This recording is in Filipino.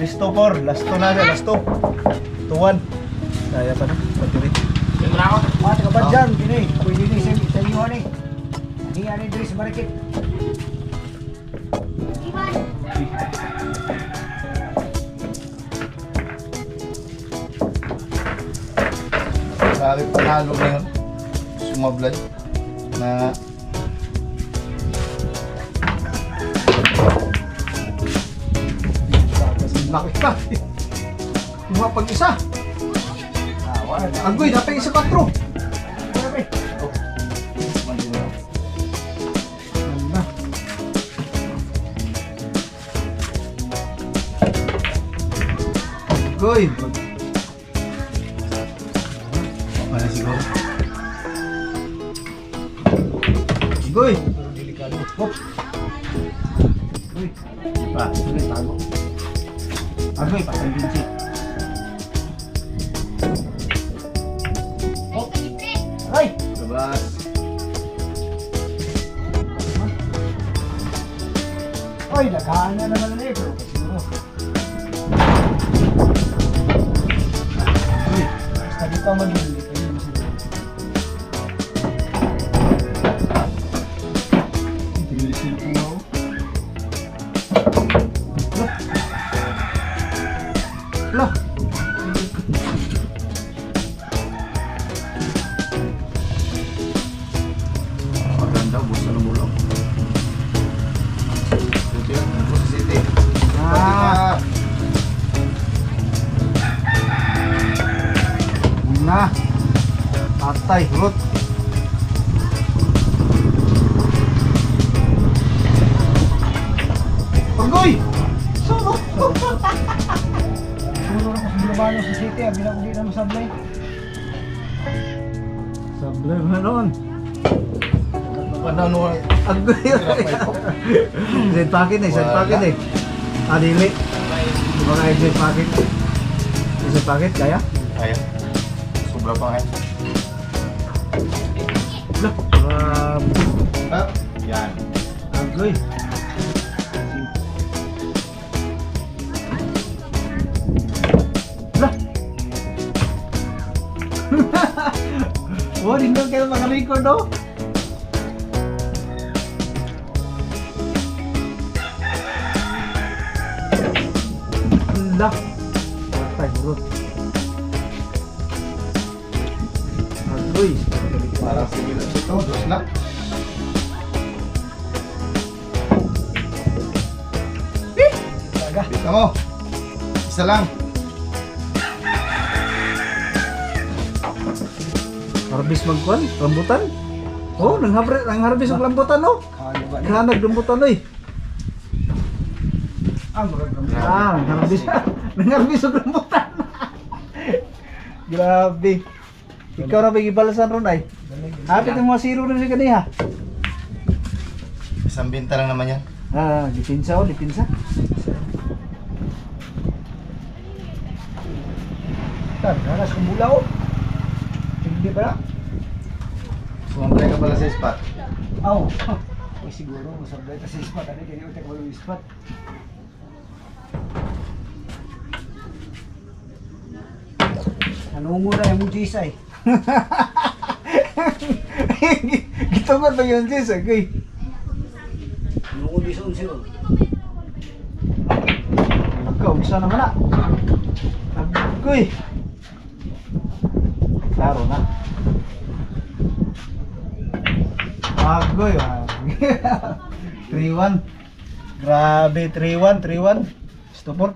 Listo 4, last 2 na, last 2. 2-1. Kaya pa na, battery. Yung na ako. Ah, taga ba dyan? Gini, pwede ni sa inyo ni. Ani ani diri sa market. Grabe panalo ngayon. Sumablad na Laki ka. Wala na. Agoy, dapat isa. Grabe. Ganda. Agoy. Wala siguro. Agoy. Delikado. Hop. Uy, Pa. tuloy tago. Patay din siya. Hop. Ay! Labas. Ay, naghaan na naman na eh, pero siguro. Uy, Patay, rot. Panggoy! Sama! siguro na kasi binabalo sa city, ah, bilang hindi na masablay. Sablay mo na noon. Panano Agoy! Zed packet eh, zed packet eh. Dili. Di ba kaya zed packet? Zed packet, kaya? Kaya. Sobra pa eh. Lah, grabe. Ah, yan. Agoy. Lah. Wah, di nang kayo makarecord oh. Lah. Patay, bro. Agoy. Parang sige lang ito. Dos na. Talaga. Bisa mo. Isa lang. Harvest magkuan, rambutan. Oh, nang harvest, nang harvest og rambutan oh. Kaya rambutan oy. Ah. Ah, nang harvest. Nang harvest og rambutan. Grabe. Ikaw na ba gibalasan ron ay? Hapit ang mga zero rin sa kaniya. Isang binta lang naman yan. Ah, dipinsa oh, dipinsa. Nanas kong bulaw. Hindi pa na. Sumambray ka pala sa spot. Aw. Ay siguro masablay kasi spot ani kaya utek mo yung spot. Nanungo na yung jisay. Gitungod ba yun sis? Okay. Nanungo di sa unsi oh. Ikaw, isa naman na. Agoy. Klaro na. Agoy. ah. 3-1. Grabe, 3-1, 3-1. Stupor.